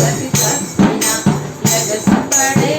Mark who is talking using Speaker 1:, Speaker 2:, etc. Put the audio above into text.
Speaker 1: గతి తప్పిన ఎగసిపడే